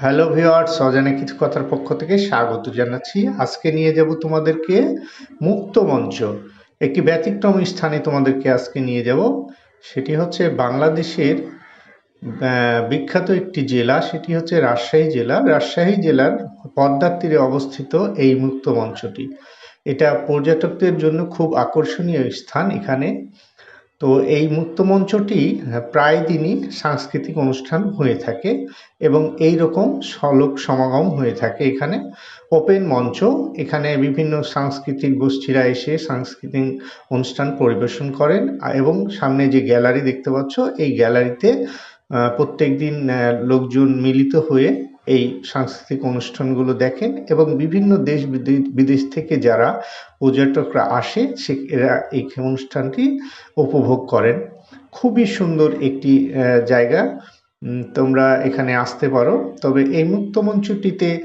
Hello viewers অজানা কিছু কথার পক্ষ থেকে স্বাগত জানাচ্ছি। আজকে নিয়ে যাব তোমাদেরকে মুক্ত মঞ্চ। একটি ব্যতিক্রম স্থানে তোমাদেরকে আজকে নিয়ে যাব। সেটি হচ্ছে বাংলাদেশের বিখ্যাত একটি জেলা, সেটি হচ্ছে রাজশাহী জেলা। রাজশাহী জেলার পদ্মার তীরে অবস্থিত এই মুক্ত মঞ্চটি। এটা পর্যটকদের জন্য খুব আকর্ষণীয় স্থান এখানে। তো এই মুক্ত মঞ্চটি প্রায় দিনই সাংস্কৃতিক অনুষ্ঠান হয়ে থাকে এবং এই রকম সলোক সমাগম হয়ে থাকে এখানে। ওপেন মঞ্চ, এখানে বিভিন্ন সাংস্কৃতিক গোষ্ঠীরা এসে সাংস্কৃতিক অনুষ্ঠান পরিবেশন করেন। এবং সামনে যে গ্যালারি দেখতে পাচ্ছ, এই গ্যালারিতে প্রত্যেক দিন লোকজন মিলিত হয়ে এই সাংস্কৃতিক অনুষ্ঠানগুলো দেখেন এবং বিভিন্ন দেশ বিদে- বিদেশ থেকে যারা পর্যটকরা আসে, সে, এরা এই অনুষ্ঠানটি উপভোগ করেন। খুবই সুন্দর একটি জায়গা। তোমরা এখানে আসতে পারো। তবে এই মুক্ত মঞ্চটিতে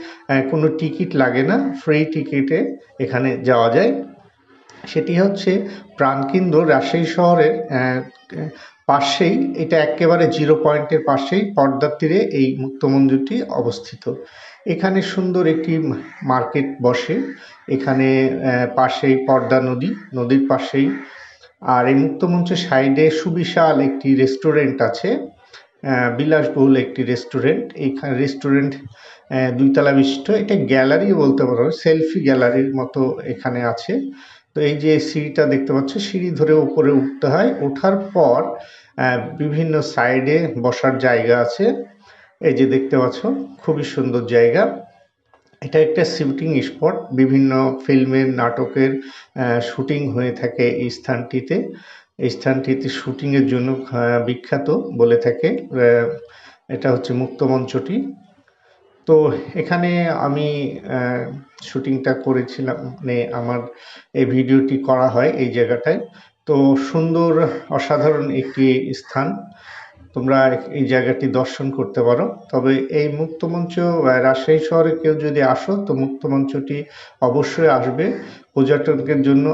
কোনো টিকিট লাগে না। ফ্রি টিকিটে এখানে যাওয়া যায়। সেটি হচ্ছে প্রাণকেন্দ্র রাজশাহী শহরের পাশেই, এটা একেবারে জিরো পয়েন্টের পাশেই পর্দার তীরে এই মুক্ত মন্দিরটি অবস্থিত। এখানে সুন্দর একটি মার্কেট বসে। এখানে পাশেই পর্দা নদী, নদীর পাশেই। আর এই মুক্তমঞ্চের সাইডে সুবিশাল একটি রেস্টুরেন্ট আছে বিলাসবহুল একটি রেস্টুরেন্ট। এইখানে রেস্টুরেন্ট দুইতলা বিশিষ্ট। এটা গ্যালারি বলতে পারো, সেলফি গ্যালারির মতো এখানে আছে। তো এই যে সিঁড়িটা দেখতে পাচ্ছ, সিঁড়ি ধরে উপরে উঠতে হয়। ওঠার পর বিভিন্ন সাইডে বসার জায়গা আছে। এই যে দেখতে পাচ্ছ, খুবই সুন্দর জায়গা। এটা একটা শুটিং স্পট বিভিন্ন ফিল্মের নাটকের শুটিং হয়ে থাকে এই স্থানটিতে। এই স্থানটিতে শুটিংয়ের জন্য বিখ্যাত বলে থাকে। এটা হচ্ছে মুক্তমঞ্চটি। তো এখানে আমি শুটিংটা করেছিলাম মানে আমার এই ভিডিওটি করা হয় এই জায়গাটায়। তো সুন্দর, অসাধারণ একটি স্থান। তোমরা এই জায়গাটি দর্শন করতে পারো। তবে এই মুক্তমঞ্চ রাজশাহী শহরে কেউ যদি আসো, তো মুক্তমঞ্চটি অবশ্যই আসবে। পর্যটকদের জন্য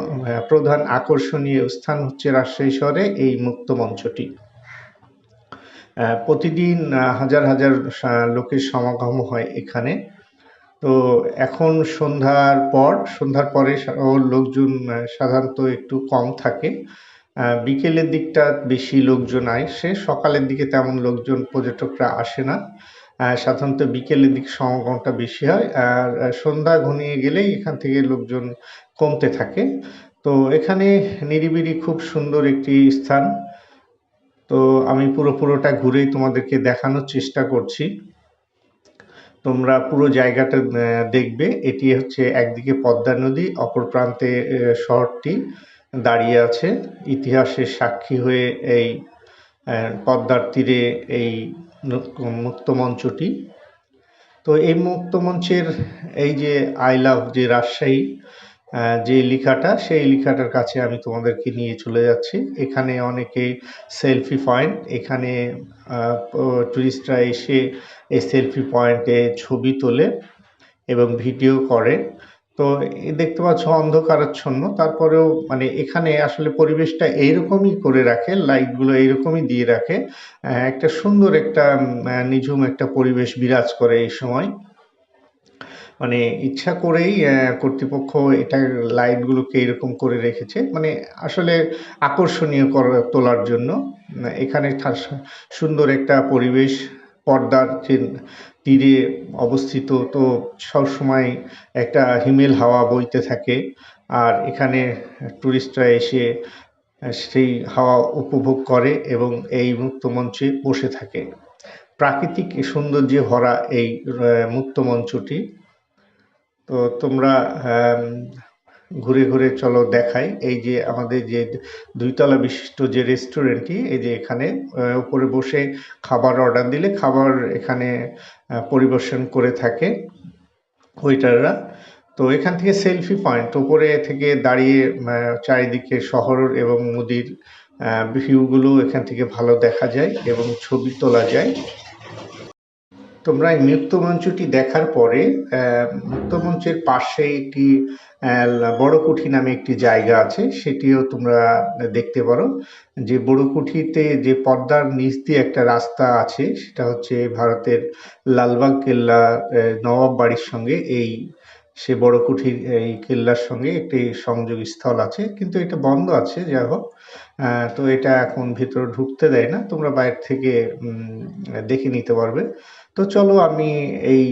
প্রধান আকর্ষণীয় স্থান হচ্ছে রাজশাহী শহরে এই মুক্তমঞ্চটি প্রতিদিন হাজার হাজার লোকের সমাগম হয় এখানে। তো এখন সন্ধ্যার পর, সন্ধ্যার পরে লোকজন সাধারণত একটু কম থাকে। বিকেলের দিকটা বেশি লোকজন আসে, সকালের দিকে তেমন লোকজন পর্যটকরা আসে না। সাধারণত বিকেলের দিক সমাগমটা বেশি হয় আর সন্ধ্যা ঘনিয়ে গেলেই এখান থেকে লোকজন কমতে থাকে। তো এখানে নিরিবিলি খুব সুন্দর একটি স্থান। তো আমি পুরো পুরোটা ঘুরেই তোমাদেরকে দেখানোর চেষ্টা করছি। তোমরা পুরো জায়গাটা দেখবে। এটি হচ্ছে একদিকে পদ্মা নদী, অপর প্রান্তে শহরটি দাঁড়িয়ে আছে। ইতিহাসের সাক্ষী হয়ে এই পদ্মার তীরে এই মুক্তমঞ্চটি মুক্ত মঞ্চটি। তো এই মুক্ত মঞ্চের এই যে আই লাভ যে রাজশাহী যে লেখাটা, সেই লেখাটার কাছে আমি তোমাদেরকে নিয়ে চলে যাচ্ছি। এখানে অনেকে সেলফি পয়েন্ট এখানে টুরিস্টরা এসে এই সেলফি পয়েন্টে ছবি তোলে এবং ভিডিও করে। তো দেখতে পাচ্ছ অন্ধকারাচ্ছন্ন। তারপরেও মানে এখানে আসলে পরিবেশটা এইরকমই করে রাখে লাইটগুলো এইরকমই দিয়ে রাখে। একটা সুন্দর একটা নিঝুম একটা পরিবেশ বিরাজ করে এই সময়। মানে ইচ্ছা করেই কর্তৃপক্ষ এটা লাইটগুলোকে এরকম করে রেখেছে। মানে আসলে আকর্ষণীয় করা, তোলার জন্য। এখানে সুন্দর একটা পরিবেশ, পর্দার তীরে অবস্থিত। তো সবসময় একটা হিমেল হাওয়া বইতে থাকে। আর এখানে টুরিস্টরা এসে, সেই হাওয়া উপভোগ করে এবং এই মুক্ত মঞ্চে বসে থাকে। প্রাকৃতিক সৌন্দর্যে ভরা এই মুক্ত মঞ্চটি তো তোমরা ঘুরে ঘুরে চলো দেখাই। এই যে আমাদের যে দুইতলা বিশিষ্ট যে রেস্টুরেন্টটি এই যে এখানে উপরে বসে খাবার অর্ডার দিলে খাবার এখানে পরিবেশন করে থাকে ওয়েটাররা তো এখান থেকে সেলফি পয়েন্ট উপরে থেকে দাঁড়িয়ে চারিদিকে শহর এবং নদীর ভিউগুলো এখান থেকে ভালো দেখা যায় এবং ছবি তোলা যায়। তোমরা এই মুক্তমঞ্চটি দেখার পরে মুক্তমঞ্চের পাশে একটি বড় কুঠি নামে একটি জায়গা আছে, সেটিও তোমরা দেখতে পারো। যে বড় কুঠিতে যে পর্দার নিচ দিয়ে একটা রাস্তা আছে, সেটা হচ্ছে ভারতের লালবাগ কেল্লা নবাব বাড়ির সঙ্গে। এই সে বড় কুঠির, এই কেল্লার সঙ্গে একটি সংযোগ স্থল আছে, কিন্তু এটা বন্ধ আছে, যাই হোক। তো এটা এখন ভিতরে ঢুকতে দেয় না, তোমরা বাইরে থেকে দেখে নিতে পারবে। তো চলো আমি এই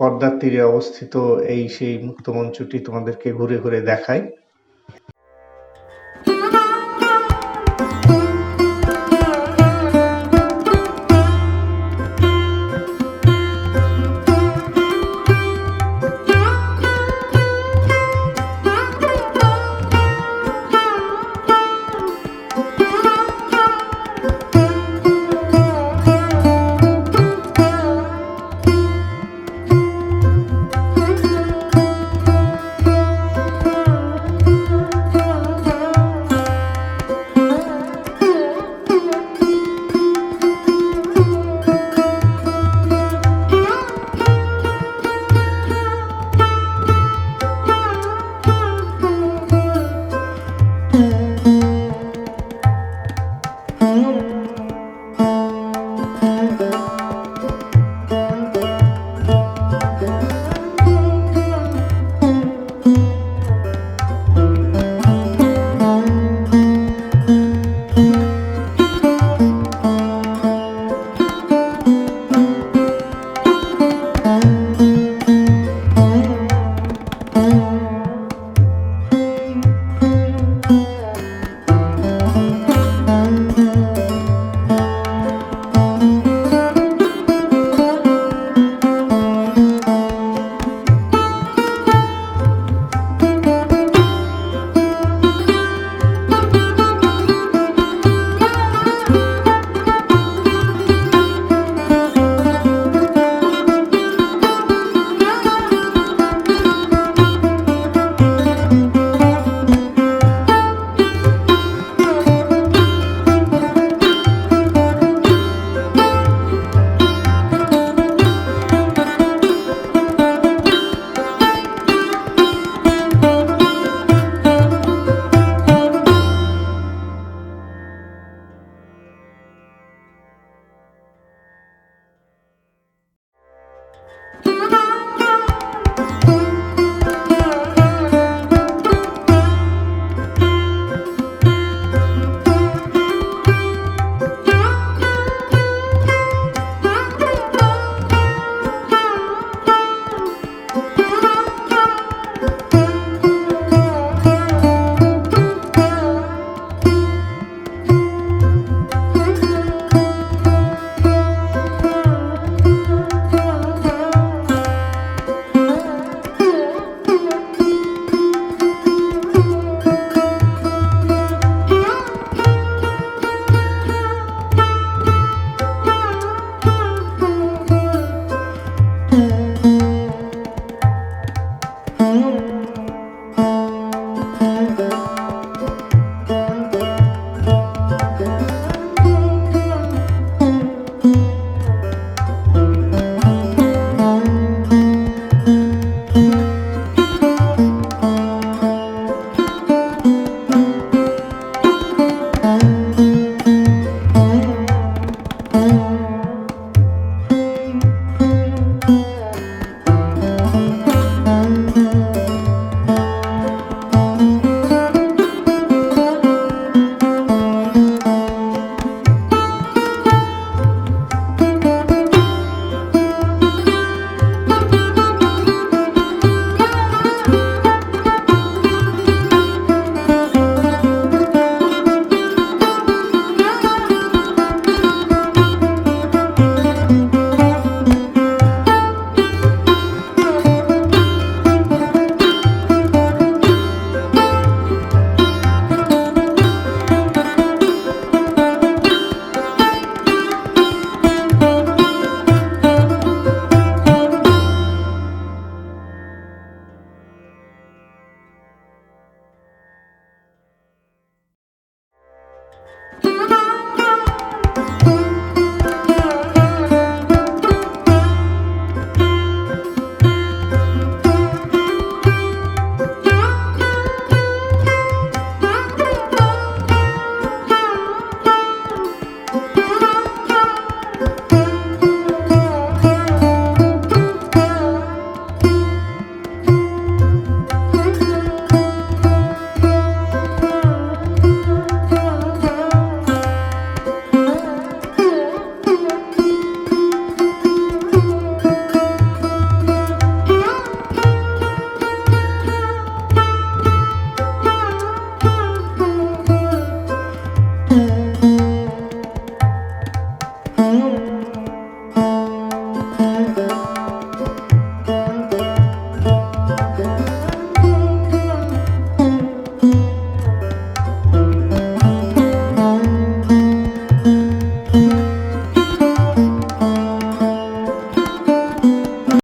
পদ্মার তীরে অবস্থিত এই সেই মুক্তমঞ্চটি তোমাদেরকে ঘুরে ঘুরে দেখাই।